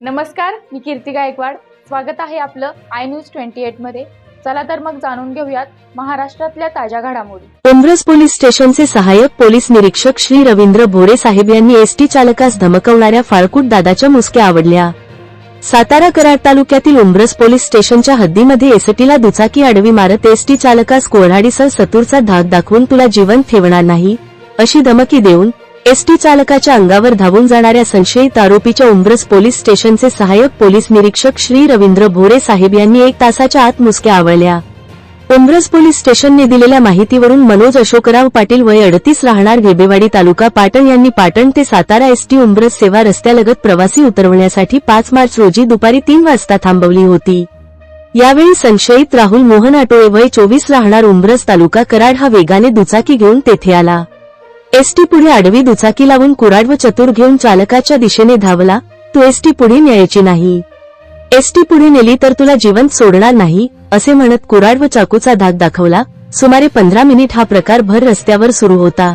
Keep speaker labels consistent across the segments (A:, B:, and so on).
A: नमस्कार मी कीर्ती गायकवाड. स्वागत आहे आपलं आय न्यूज ट्वेंटी एटमध्ये. चला तर मग जाणून घेऊयात महाराष्ट्रातल्या ताज्या घडामोडी.
B: उंब्रज पोलीस स्टेशनचे सहाय्यक पोलीस निरीक्षक श्री रवींद्र भोरे साहेब यांनी एसटी चालकास धमकवणाऱ्या फाळकूट दादाच्या मुसक्या आवडल्या. सातारा कराड तालुक्यातील उंब्रस पोलीस स्टेशनच्या हद्दीमध्ये एसटीला दुचाकी आडवी मारत एसटी चालकास कोल्हाडीसह सतूरचा धाक दाखवून तुला जिवंत ठेवणार नाही अशी धमकी देऊन एसटी चालकाच्या अंगावर धावून जाणाऱ्या संशयित आरोपीच्या उंब्रज पोलीस स्टेशनचे सहाय्यक पोलीस निरीक्षक श्री रवींद्र भोरे साहेब यांनी एक तासाच्या आत मुसक्या आवळल्या. उंब्रज पोलीस स्टेशनने दिलेल्या माहितीवरून मनोज अशोकराव पाटील वय अडतीस राहणार घेबेवाडी तालुका पाटण यांनी पाटण ते सातारा एसटी उंब्रज सेवा रस्त्यालगत प्रवासी उतरवण्यासाठी पाच मार्च रोजी दुपारी तीन वाजता थांबवली होती. यावेळी संशयित राहुल मोहन आटोळे वय चोवीस राहणार उंब्रज तालुका कराड हा वेगाने दुचाकी घेऊन तेथे आला. एसटी पुढे आडवी दुचाकी लावून कुराड व चतुर घेऊन चालकाच्या दिशेने धावला. तू एसटी पुढे न्यायची नाही. एसटी पुढे नेली तर तुला जिवंत सोडणार नाही असे म्हणत कुराड व चाकूचा धाक दाखवला. सुमारे पंधरा मिनिट हा प्रकार भर रस्त्यावर सुरू होता.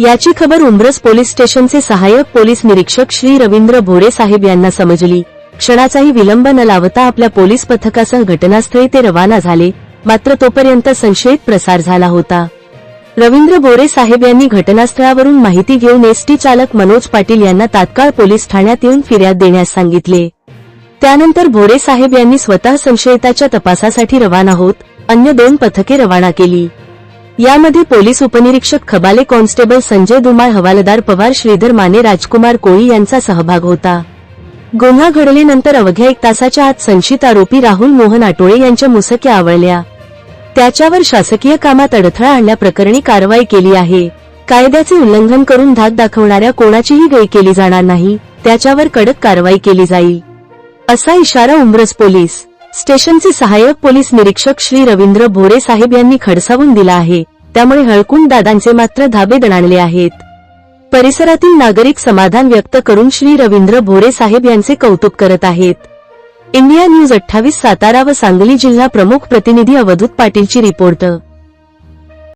B: याची खबर उमरस पोलीस स्टेशनचे सहाय्यक पोलीस निरीक्षक श्री रवींद्र भोरे साहेब यांना समजली. क्षणाचाही विलंब न लावता आपल्या पोलीस पथकासह घटनास्थळी ते रवाना झाले. मात्र तोपर्यंत संशयित प्रसार झाला होता. रवींद्र बोरे साहेब यांनी घटनास्थळावरून माहिती घेऊन एसटी चालक मनोज पाटील यांना तात्काळ पोलीस ठाण्यात येऊन फिर्याद देण्यास सांगितले. त्यानंतर भोरे साहेब यांनी स्वतः संशयिताच्या तपासासाठी रवाना होत अन्य दोन पथके रवाना केली. यामध्ये पोलीस उपनिरीक्षक खबाले कॉन्स्टेबल संजय दुमाळ हवालदार पवार श्रीधर माने राजकुमार कोळी यांचा सहभाग होता. गुन्हा घडल्यानंतर अवघ्या एक तासाच्या आत संशित आरोपी राहुल मोहन आटोळे यांच्या मुसक्या आवळल्या. त्याच्यावर शासकीय कामात अडथळा आणल्याप्रकरणी कारवाई केली आहे. कायद्याचे उल्लंघन करून धाक दाखवणाऱ्या कोणाचीही गय केली जाणार नाही. त्याच्यावर कडक कारवाई केली जाईल. असा इशारा उमरस पोलीस. स्टेशनचे सहाय्यक पोलीस निरीक्षक श्री रवींद्र भोरे साहेब यांनी खडसावून दिला आहे. त्यामुळे हळकुंड दादांचे मात्र धाबे दणाणले आहेत. परिसरातील नागरिक समाधान व्यक्त करून श्री रवींद्र भोरे साहेब यांचे कौतुक करत आहेत. इंडिया न्यूज अठ्ठावीस सातारा व सांगली जिल्हा प्रमुख प्रतिनिधी अवधूत पाटीलची रिपोर्ट.